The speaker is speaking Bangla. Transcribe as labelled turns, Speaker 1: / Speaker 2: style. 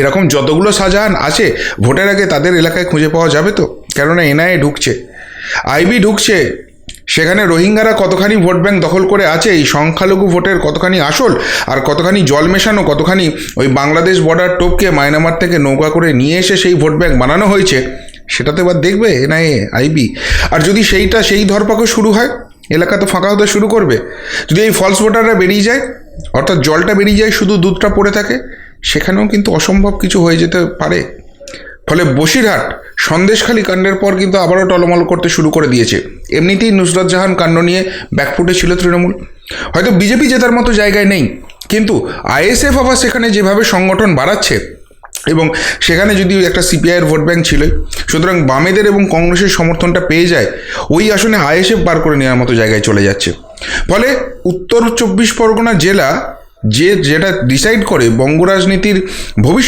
Speaker 1: এরকম যতগুলো শাহজাহান আছে, ভোটের আগে তাদের এলাকায় খুঁজে পাওয়া যাবে তো? কেননা এনআইএ ঢুকছে। আইবি ঢুকছে। সেখানে রোহিঙ্গারা কতখানি ভোট ব্যাংক দখল করে আছে, এই সংখ্যালঘু ভোটের কতখানি আসল আর কতখানি জল মেশানো, কতখানি ওই বাংলাদেশ বর্ডার টোপকে মায়ানমার থেকে নৌকা করে নিয়ে এসে সেই ভোট ব্যাংক বানানো হয়েছে সেটা তো এবার দেখবে এনআইএ, আইবি। আর যদি সেইটা, সেই ধরপাকড় শুরু হয়, এলাকা তো ফাঁকা হতে শুরু করবে। যদি এই ফলস ভোটাররা বেরিয়ে যায়, অর্থাৎ জলটা বেরিয়ে যায়, শুধু দুধটা পড়ে থাকে সেখানেও কিন্তু অসম্ভব কিছু হয়ে যেতে পারে। ফলে বসিরহাট সন্দেশখালী কাণ্ডের পর কিন্তু আবারও টলমল করতে শুরু করে দিয়েছে। এমনিতেই নুসরত জাহান কাণ্ড নিয়ে ব্যাকফুটে ছিল তৃণমূল। হয়তো বিজেপি জেতার মতো জায়গায় নেই, কিন্তু আইএসএফ আবার সেখানে যেভাবে সংগঠন বাড়াচ্ছে এবং সেখানে যদি একটা সিপিআইয়ের ভোট ব্যাঙ্ক ছিলই, সুতরাং বামেদের এবং কংগ্রেসের সমর্থনটা পেয়ে যায়, ওই আসনে আইএসএফ বার করে নেওয়ার মতো জায়গায় চলে যাচ্ছে। ফলে উত্তর চব্বিশ পরগনা জেলা যে যেটা ডিসাইড করে বঙ্গ রাজনীতির ভবিষ্যৎ